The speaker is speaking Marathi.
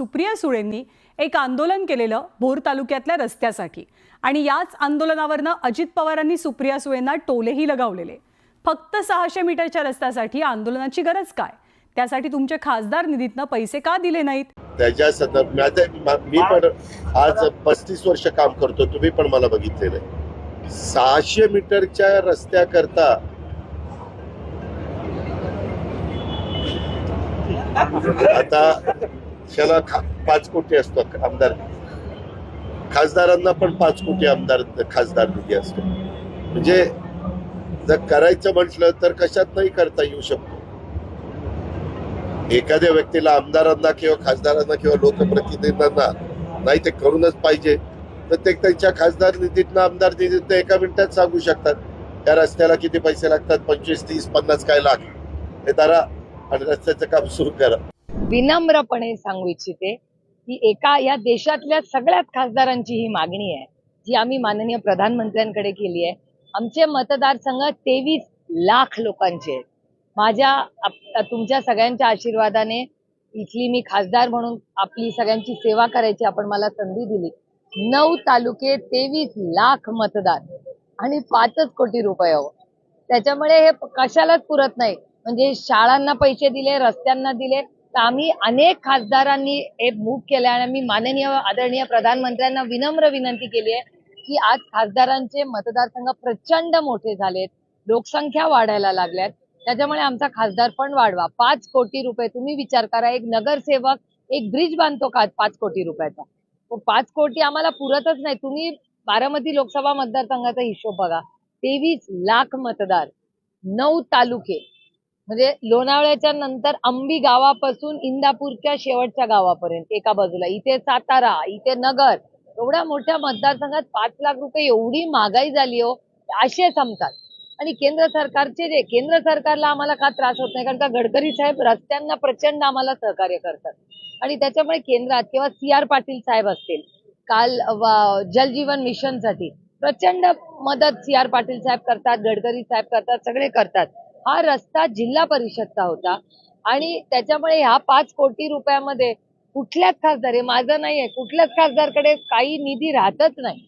सुप्रिया सुळेंनी एक आंदोलन केलेलं भोर तालुक्यातल्या रस्त्यासाठी. आणि याच आंदोलनावरनं अजित पवारांनी सुप्रिया सुळेंना टोलेही लगावलेले. फक्त सहाशे मीटरच्या रस्त्यासाठी आंदोलनाची गरज काय? त्यासाठी तुमचे खासदार निधीतनं पैसे का दिले नाहीत? त्याच्या संदर्भात मी पण आज पस्तीस वर्ष काम करतो तुम्ही पण मला बघितलेलं आहे. सहाशे मीटरच्या रस्त्याकरता आता त्याला पाच कोटी असतो आमदार. खासदारांना पण पाच कोटी आमदार खासदार निधी असतो. म्हणजे जर करायचं म्हटलं तर कशात नाही करता येऊ शकतो. एखाद्या व्यक्तीला आमदारांना किंवा खासदारांना किंवा लोकप्रतिनिधींना नाही ते करूनच पाहिजे. तर ते त्यांच्या खासदार निधीतनं आमदार निधीतनं एका मिनिटात सांगू शकतात. त्या रस्त्याला किती पैसे लागतात? पंचवीस तीस पन्नास काय लाख हे धरा आणि रस्त्याचं काम सुरू करा. विनम्रपणे सांगू इच्छिते की एका या देशातल्या सगळ्यात खासदारांची ही मागणी आहे जी आम्ही माननीय प्रधानमंत्र्यांकडे केली आहे. आमचे मतदारसंघ तेवीस लाख लोकांचे आहेत. माझ्या तुमच्या सगळ्यांच्या आशीर्वादाने इथली मी खासदार म्हणून आपली सगळ्यांची सेवा करायची आपण मला संधी दिली. नऊ तालुके तेवीस लाख मतदार आणि पाचच कोटी रुपये हो. त्याच्यामुळे हे कशालाच पुरत नाही. म्हणजे शाळांना पैसे दिले रस्त्यांना दिले तर आम्ही अनेक खासदारांनी हे मूव्ह केलं आणि आम्ही माननीय आदरणीय प्रधानमंत्र्यांना विनम्र विनंती केली आहे की आज खासदारांचे मतदारसंघ प्रचंड मोठे झालेत लोकसंख्या वाढायला लागल्यात. त्याच्यामुळे आमचा खासदार पण वाढवा. पाच कोटी रुपये तुम्ही विचार करा. एक नगरसेवक एक ब्रिज बांधतो का पाच कोटी रुपयाचा? पाच कोटी आम्हाला पुरतच नाही. तुम्ही बारामती लोकसभा मतदारसंघाचा हिशोब बघा. तेवीस लाख मतदार नऊ तालुके. म्हणजे लोणावळ्याच्या नंतर अंबी गावापासून इंदापूरच्या शेवटच्या गावापर्यंत एका बाजूला. इथे सातारा इथे नगर. एवढ्या मोठ्या मतदारसंघात पाच लाख रुपये एवढी महागाई झाली हो असे संपतात आणि केंद्र सरकारचे जे केंद्र सरकारला आम्हाला का त्रास होत नाही? कारण का गडकरी साहेब रस्त्यांना प्रचंड आम्हाला सहकार्य करतात. आणि त्याच्यामुळे केंद्रात किंवा सी आर पाटील साहेब असतील काल जलजीवन मिशनसाठी प्रचंड मदत सी आर पाटील साहेब करतात गडकरी साहेब करतात सगळे करतात. हा रस्ता जिल्हा परिषदचा होता. आणि त्याच्यामुळे ह्या पाच कोटी रुपयामध्ये कुठल्याच खासदार हे माझं नाहीये कुठल्याच खासदारकडे काही निधी राहतच नाही.